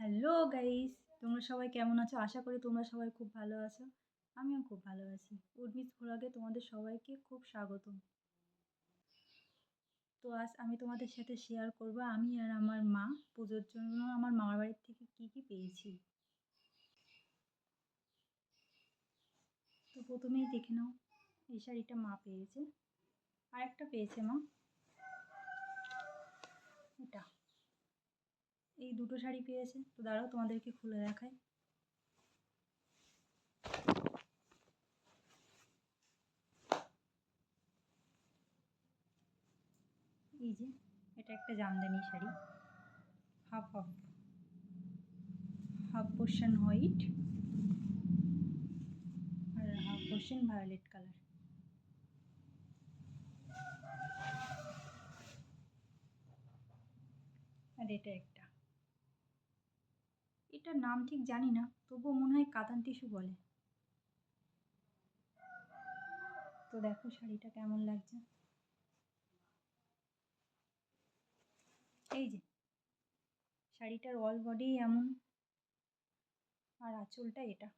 Hello guys, তোমরা সবাই কেমন আছো? আশা করি তোমরা সবাই খুব ভালো আছো। আমিও খুব ভালো আছি। উর্মিস ভ্লগে তোমাদের সবাইকে খুব স্বাগতম। তো আজ আমি তোমাদের সাথে শেয়ার করব আমি আর আমার মা পুজোর জন্য আমার মামার বাড়ির থেকে কি কি পেয়েছি। তো প্রথমেই দেখে নাও, এই শাড়িটা মা পেয়েছে। আরেকটা পেয়েছে মা। এটা। এই দুটো শাড়ি পেয়েছে। তো দাঁড়াও, তোমাদেরকে খুলে দেখাই। এই যে, এটা একটা Jamdani sari. Half half half portion white আর হাফ পোর্শন ভায়োলেট কালার। আর এটা একটা। এটার নাম ঠিক জানি না, তবুও মনে হয় কাতান টিস্যু বলে। তো দেখো শাড়িটা কেমন লাগছে। এই যে, শাড়িটার অল বডি এমন, আর আঁচলটা এটা।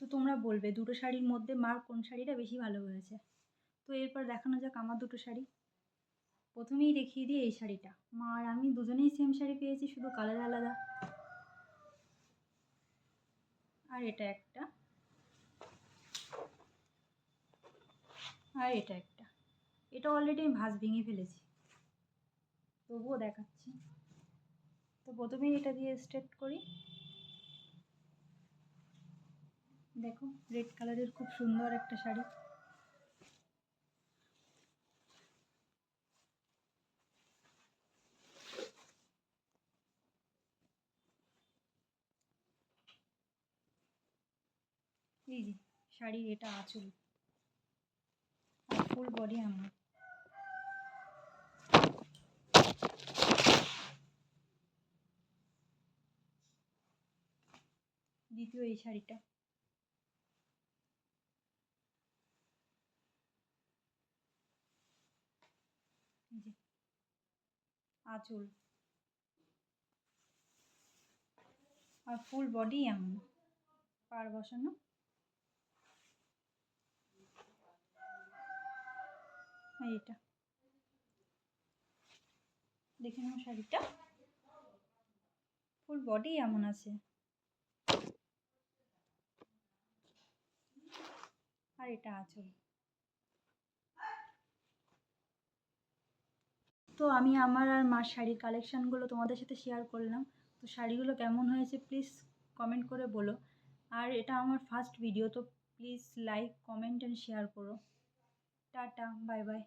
তো তোমরা বলবে, দুটো শাড়ির মধ্যে মার কোন শাড়িটা বেশি ভালো হয়েছে? তো এরপর দেখানো যাক আমার দুটো শাড়ি। প্রথমেই দেখিয়ে দিই এই শাড়িটা। মা আর আমি দুজনেই সেম শাড়ি পেয়েছি, শুধু কালার আলাদা। আর এটা একটা। আর এটা একটা। এটা অলরেডি আমি ভাঁজ ভেঙে ফেলেছি। তবুও দেখাচ্ছি। তো প্রথমেই এটা দিয়ে স্ট্রেট করি। দেখো রেড কালারের খুব সুন্দর একটা শাড়ি। এই যে, শাড়ির এটা আঁচল। আর ফুল বডি আমার। দ্বিতীয় এই শাড়িটা। আঁচল। আর ফুল বডি এমন। পার বসানো। এটা। দেখে নাও শাড়িটা। ফুল বডি এমন আছে। আর এটা আঁচল। তো আমি আমার আর মার শাড়ির কালেকশানগুলো তোমাদের সাথে শেয়ার করলাম। তো শাড়িগুলো কেমন হয়েছে প্লিজ কমেন্ট করে বলো। আর এটা আমার ফার্স্ট ভিডিও তো please like comment and share করো। Tata bye by